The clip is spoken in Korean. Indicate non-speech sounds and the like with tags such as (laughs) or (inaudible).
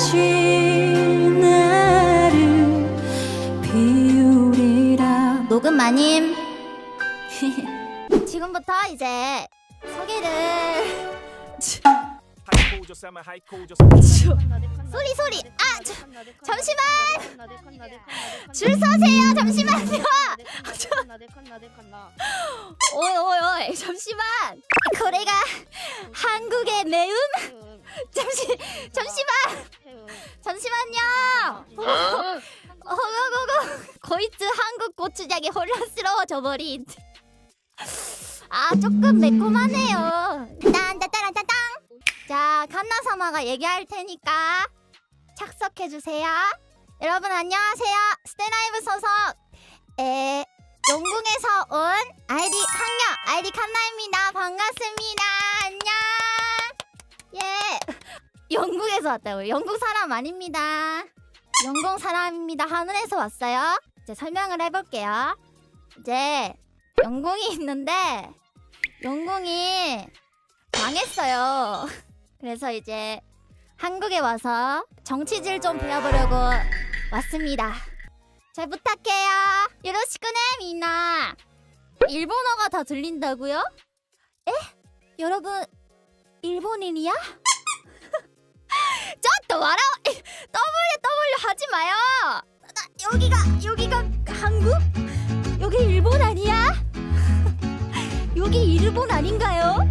다시 나를 비우리라 녹음 마님. 지금부터 이제 소개를 소리 소리 아 저, 잠시만 줄 서세요 잠시만요 오이 오이 오이 잠시만 거래가 한국의 매움 (laughs) 잠시 잠시만. 잠시만요. 어고고고 거이츠 한국 고추장이 혼란스러워져 버린. 아 조금 매콤하네요. 딴따따란따땅 자 칸나사마가 얘기할 테니까 착석해 주세요. 여러분 안녕하세요. 스테나이브 소속 에 영궁에서 온 아이디 학녀 아이디 칸나입니다. 반갑습니다 영국에서 왔다고요 영국 사람 아닙니다 영국 사람입니다 하늘에서 왔어요 이제 설명을 해볼게요 이제 영궁이 있는데 영궁이 망했어요 그래서 이제 한국에 와서 정치질 좀 배워보려고 왔습니다. 잘 부탁해요. 요로시쿠네 미나. 일본어가 다 들린다고요? 에? 여러분 일본인이야? 여기가 여기가 한국? 여기 일본 아니야? (laughs) 여기 일본 아닌가요?